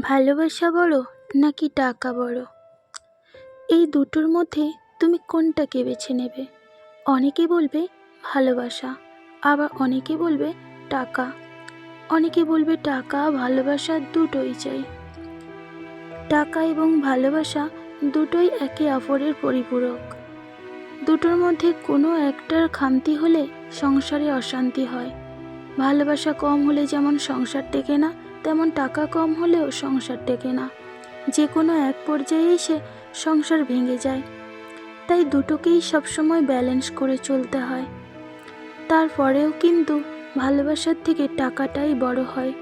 ভালোবাসা বড় নাকি টাকা বড়? এই দুটোর মধ্যে তুমি কোনটাকে বেছে নেবে? অনেকে বলবে ভালোবাসা, আবার অনেকে বলবে টাকা। অনেকে বলবে টাকা, ভালোবাসা দুটোই চাই। টাকা এবং ভালোবাসা দুটোই একে অপরের পরিপূরক। দুটোর মধ্যে কোনো একটার খামতি হলে সংসারে অশান্তি হয়। ভালোবাসা কম হলে যেমন সংসার টেকে না তেমন টাকা কম হলেও সংসার টেকে না। যে কোনো এক পর্যায়ে এসে সংসার ভেঙে যায়। তাই দুটোকেই সবসময় ব্যালেন্স করে চলতে হয়। তারপরেও কিন্তু ভালোবাসার থেকে টাকাটাই বড় হয়।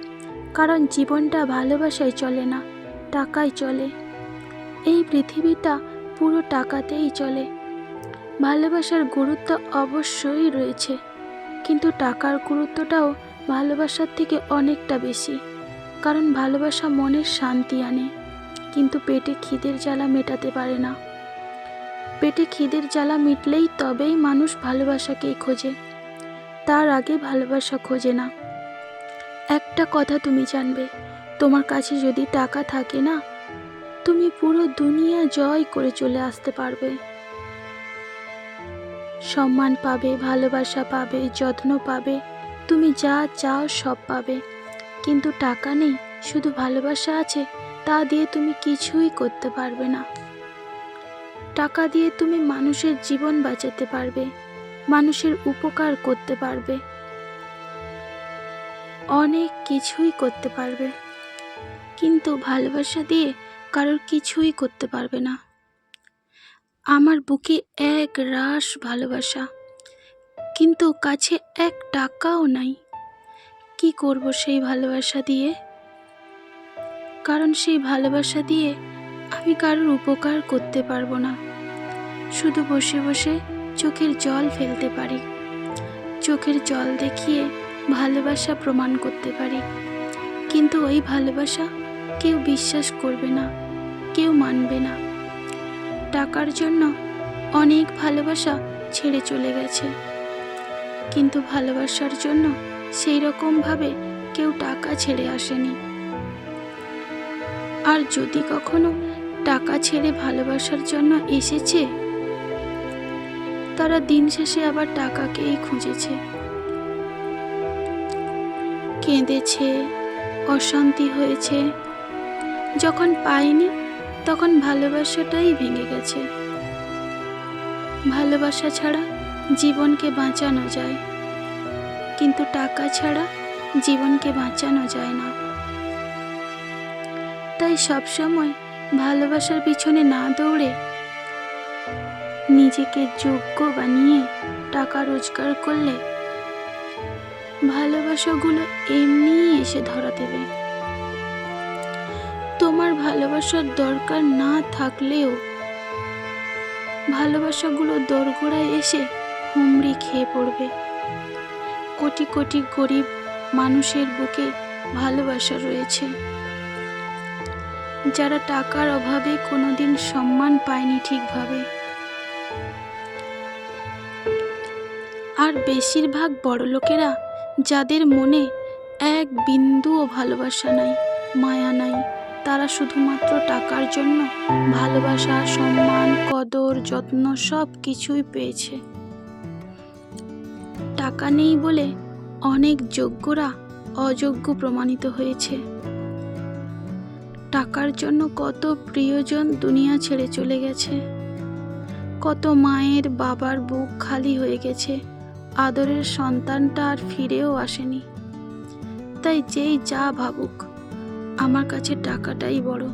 কারণ জীবনটা ভালোবাসায় চলে না, টাকায় চলে। এই পৃথিবীটা পুরো টাকাতেই চলে। ভালোবাসার গুরুত্ব অবশ্যই রয়েছে। কিন্তু টাকার গুরুত্বটাও ভালোবাসার থেকে অনেকটা বেশি। কারণ ভালোবাসা মনের শান্তি আনে, কিন্তু পেটে খিদের জ্বালা মেটাতে পারে না। পেটে খিদের জ্বালা মিটলেই তবেই মানুষ ভালোবাসাকেই খোঁজে, তার আগে ভালোবাসা খোঁজে না। একটা কথা তুমি জানবে, তোমার কাছে যদি টাকা থাকে না, তুমি পুরো দুনিয়া জয় করে চলে আসতে পারবে। সম্মান পাবে, ভালোবাসা পাবে, যত্ন পাবে, তুমি যা চাও সব পাবে। কিন্তু টাকা নেই, শুধু ভালোবাসা আছে, তা দিয়ে তুমি কিছুই করতে পারবে না। টাকা দিয়ে তুমি মানুষের জীবন বাঁচাতে পারবে, মানুষের উপকার করতে পারবে, অনেক কিছুই করতে পারবে। কিন্তু ভালোবাসা দিয়ে কারোর কিছুই করতে পারবে না। আমার বুকে এক রাস ভালোবাসা, কিন্তু কাছে এক টাকাও নাই। কি করব সেই ভালোবাসা দিয়ে? কারণ সেই ভালোবাসা দিয়ে আমি কারোর উপকার করতে পারব না। শুধু বসে বসে চোখের জল ফেলতে পারি। চোখের জল দেখিয়ে ভালোবাসা প্রমাণ করতে পারি। কিন্তু ওই ভালোবাসা কেউ বিশ্বাস করবে না, কেউ মানবে না। টাকার জন্য অনেক ভালোবাসা ছেড়ে চলে গেছে। কিন্তু ভালোবাসার জন্য সেই রকমভাবে কেউ টাকা ছেড়ে আসেনি। আর যদি কখনো টাকা ছেড়ে ভালোবাসার জন্য এসেছে, তারা দিন শেষে আবার টাকাকেই খুঁজেছে। কেঁদেছে, অশান্তি হয়েছে। যখন পায়নি, তখন ভালোবাসাটাই ভেঙে গেছে। ভালোবাসা ছাড়া জীবনকে বাঁচানো যায়। কিন্তু টাকা ছাড়া জীবনকে বাঁচানো যায় না। তাই সবসময় ভালোবাসার পিছনে না দৌড়ে নিজেকে যোগ্য বানিয়ে টাকা রোজগার করলে ভালোবাসাগুলো এমনিই এসে ধরা দেবে। তোমার ভালোবাসার দরকার না থাকলেও ভালোবাসাগুলো দোরগোড়ায় এসে হুমড়ি খেয়ে পড়বে। কোটি কোটি গরিব মানুষের বুকে ভালোবাসা রয়েছে। যারা টাকার অভাবে কোনোদিন সম্মান পায়নি ঠিকভাবে। আর বেশিরভাগ বড়লোকেরা যাদের মনে এক বিন্দুও ভালোবাসা নাই, মায়া নাই, তারা শুধুমাত্র টাকার জন্য ভালোবাসা, সম্মান, কদর, যত্ন সব কিছুই পেয়েছে। টাকা নেই বলে অনেক যোগ্যরা অযোগ্য প্রমাণিত হয়েছে। টাকার জন্য কত প্রিয়জন দুনিয়া ছেড়ে চলে গেছে। কত মায়ের বাবার বুক খালি হয়ে গেছে, আদরের সন্তানটা আর ফিরেও আসেনি। তাই যেই যা ভাবুক, আমার কাছে টাকাটাই বড়।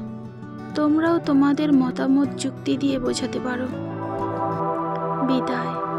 তোমরাও তোমাদের মতামত যুক্তি দিয়ে বোঝাতে পারো। বিদায়।